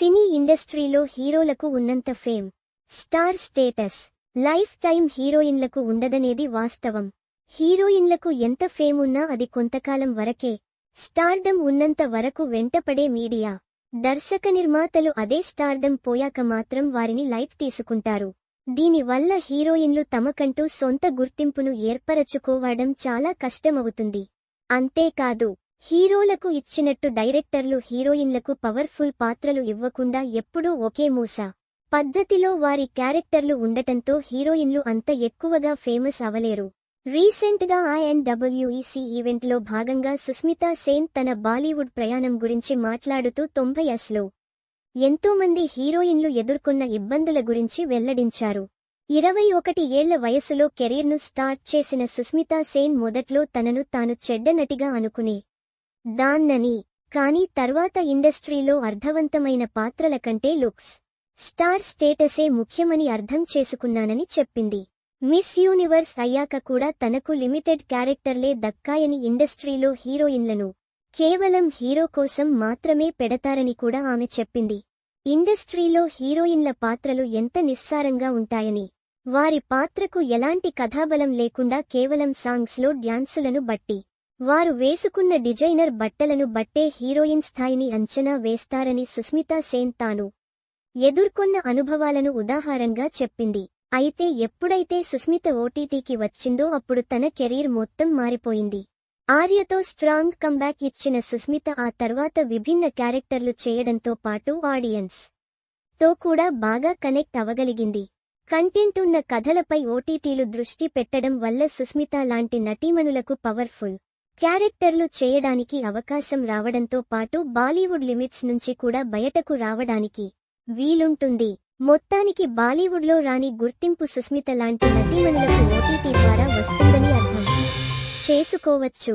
సినీ ఇండస్ట్రీలో హీరోలకు ఉన్నంత fame star status life time హీరోయిన్లకు ఉండదనేది వాస్తవం. హీరోయిన్లకు ఎంత ఫేమ్ ఉన్నా అది కొంతకాలం వరకే స్టార్డమ్ ఉన్నంత వరకు వెంటపడే మీడియా. దర్శక నిర్మాతలు అదే స్టార్డమ్ పోయాక మాత్రం వారిని లైట్ తీసుకుంటారు. దీనివల్ల హీరోయిన్లు తమకంటూ సొంత గుర్తింపును ఏర్పరచుకోవడం చాలా కష్టమవుతుంది. అంతేకాదు హీరోలకు ఇచ్చినట్టు డైరెక్టర్లు హీరోయిన్లకు పవర్ఫుల్ పాత్రలు ఇవ్వకుండా ఎప్పుడూ ఒకే మూస. పద్ధతిలో వారి క్యారెక్టర్లు ఉండటంతో హీరోయిన్లు అంత ఎక్కువగా ఫేమస్ అవలేరు. రీసెంట్గా ఐఎన్డబ్ల్యూఈసీ ఈవెంట్లో భాగంగా సుస్మితా సేన్ తన బాలీవుడ్ ప్రయాణం గురించి మాట్లాడుతూ తొంభై అస్లో ఎంతోమంది హీరోయిన్లు ఎదుర్కొన్న ఇబ్బందుల గురించి వెల్లడించారు. ఇరవై ఒకటి ఏళ్ళ వయసులో కెరీర్ను స్టార్ట్ చేసిన సుస్మితా సేన్ మొదట్లో తనను తాను చెడ్డ నటిగా అనుకునే దాన్నని. కానీ తర్వాత ఇండస్ట్రీలో అర్థవంతమైన పాత్రల కంటే లుక్స్. స్టార్ స్టేటసే ముఖ్యమని అర్థం చేసుకున్నానని చెప్పింది. మిస్ యూనివర్స్ అయ్యాక కూడా తనకు లిమిటెడ్ క్యారెక్టర్లే దక్కాయని ఇండస్ట్రీలో హీరోయిన్లను. కేవలం హీరో కోసం మాత్రమే పెడతారని కూడా ఆమె చెప్పింది. ఇండస్ట్రీలో హీరోయిన్ల పాత్రలు ఎంత నిస్సారంగా ఉంటాయని. వారి పాత్రకు ఎలాంటి కథాబలం లేకుండా కేవలం సాంగ్స్లో డ్యాన్సులను బట్టి. వారు వేసుకున్న డిజైనర్ బట్టలను బట్టే హీరోయిన్ స్థాయిని అంచనా వేస్తారని సుస్మితా సేన్ తాను ఎదుర్కొన్న అనుభవాలను ఉదాహరణగా చెప్పింది. అయితే ఎప్పుడైతే సుస్మిత ఓటీటీకి వచ్చిందో అప్పుడు తన కెరీర్ మొత్తం మారిపోయింది. ఆర్యతో స్ట్రాంగ్ కంబ్యాక్ ఇచ్చిన సుస్మిత ఆ తర్వాత విభిన్న క్యారెక్టర్లు చేయడంతో పాటు ఆడియన్స్తో కూడా బాగా కనెక్ట్ అవ్వగలిగింది కంటెంట్ ఉన్న కథలపై ఓటీటీలు దృష్టి పెట్టడం వల్ల సుస్మిత లాంటి నటీమణులకు పవర్ఫుల్ క్యారెక్టర్లు చేయడానికి అవకాశం రావడంతో పాటు బాలీవుడ్ లిమిట్స్ నుంచి కూడా బయటకు రావడానికి వీలుంటుంది. మొత్తానికి బాలీవుడ్లో రాని గుర్తింపు సుస్మిత లాంటి నటీమణులకు ఓటీటీ ద్వారా వస్తుందని అర్థం చేసుకోవచ్చు.